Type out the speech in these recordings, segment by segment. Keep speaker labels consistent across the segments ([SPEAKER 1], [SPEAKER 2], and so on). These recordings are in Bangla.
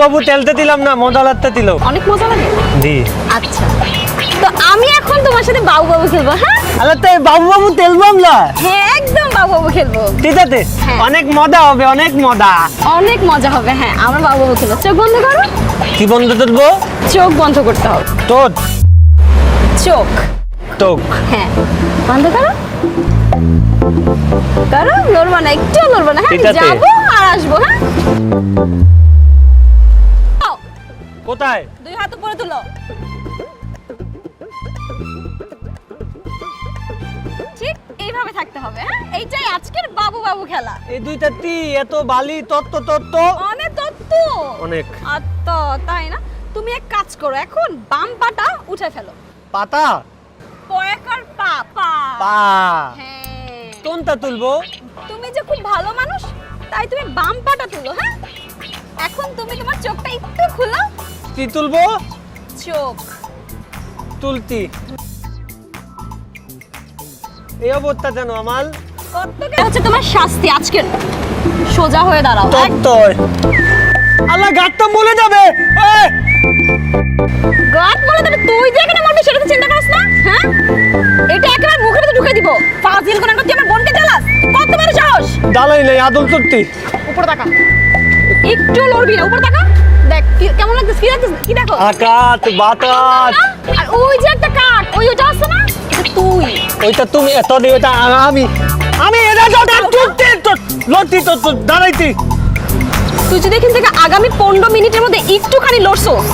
[SPEAKER 1] বাবু তেলতে দিলাম না মজা লাগতে দিল।
[SPEAKER 2] অনেক মজা লাগে?
[SPEAKER 1] জি।
[SPEAKER 2] আচ্ছা। তো আমি এখন তোমার সাথে বাবু বাবু খেলব হ্যাঁ?
[SPEAKER 1] আরে তাই বাবু বাবু তেল মামলা
[SPEAKER 2] হ্যাঁ একদম বাবু বাবু খেলব।
[SPEAKER 1] ঠিক আছে?
[SPEAKER 2] হ্যাঁ।
[SPEAKER 1] অনেক মজা হবে অনেক মজা।
[SPEAKER 2] অনেক মজা হবে হ্যাঁ আমরা বাবু বাবু খেলব। চোখ বন্ধ করো।
[SPEAKER 1] কি বন্ধ তুলবো
[SPEAKER 2] চোখ বন্ধ করতে হবে।
[SPEAKER 1] তোর?
[SPEAKER 2] চোখ।
[SPEAKER 1] তোক।
[SPEAKER 2] হ্যাঁ। বন্ধ করো। করো নড়বা না একটু নড়বা না হ্যাঁ যাব আর আসব হ্যাঁ?
[SPEAKER 1] কোথায়?
[SPEAKER 2] দুই হাত উপরে তুলো। ঠিক এইভাবে থাকতে হবে হ্যাঁ? এইটাই আজকের বাবু বাবু খেলা।
[SPEAKER 1] এই দুইটা তি এত বালি তত্ত্ব তত্ত্ব।
[SPEAKER 2] অনেক তত্ত্ব।
[SPEAKER 1] অনেক।
[SPEAKER 2] আত্ম তাই না? তুমি এক কাজ করো এখন বাম পাটা উঠে ফেলো।
[SPEAKER 1] পাতা?
[SPEAKER 2] পয়াকার পা পা।
[SPEAKER 1] পা।
[SPEAKER 2] হ্যাঁ।
[SPEAKER 1] কোনটা তুলবো?
[SPEAKER 2] তুমি যে খুব ভালো মানুষ তাই তুমি বাম পাটা তুলো হ্যাঁ? এখন তুমি তোমার চোখটা একটু খুলো
[SPEAKER 1] কি তুলবো?
[SPEAKER 2] চোখ।
[SPEAKER 1] তুলতি। এই অবস্থা আমার
[SPEAKER 2] কত হচ্ছে তোমার শাস্তি আজকের। সোজা হয়ে দাঁড়াও
[SPEAKER 1] তত্ত্ব আল্লাহ গাতটা মলে যাবে!
[SPEAKER 2] গাট তুই যে এখানে মরবি সেটা তো চিন্তা করিস না হ্যাঁ? এটা একেবারে মুখের ভিতরে ঢুকে দিব। ফাজিল কোন তুই আমার বোনকে জ্বালাস। কত বড় সাহস?
[SPEAKER 1] জ্বালাই নাই আদল তুলতি
[SPEAKER 2] উপরে তাকা। একটু লড়বি না উপরে তাকা। দেখ কেমন লাগতেছে? কি লাগতেছে? কি দেখো?
[SPEAKER 1] আকাশ বাতাস।
[SPEAKER 2] আর ওই যে একটা কাঠ ওই ওটা আছে না? তুই।
[SPEAKER 1] ওইটা তুমি এত দিয়ে ওইটা আমি আমি এটা যত তুলতে লড়তি তো তো দাঁড়াইতি
[SPEAKER 2] তুই যদি এখান থেকে আগামী পনেরো মিনিটের মধ্যে একটুখানি লড়ছোস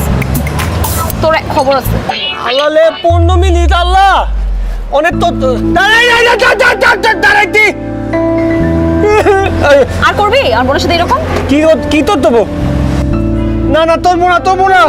[SPEAKER 2] তোর খবর আছে।
[SPEAKER 1] আল্লাহ লে পনেরো মিনিট আল্লাহ! অনেক তো তো- দাঁড়াই দাঁড়াই দাঁড়াই, দাঁড়াই, দাঁড়াই, দাঁড়াইতি
[SPEAKER 2] আর করবি? আর বোনের সাথে এরকম?
[SPEAKER 1] কি কি তোর দেবো? না না তোর না না না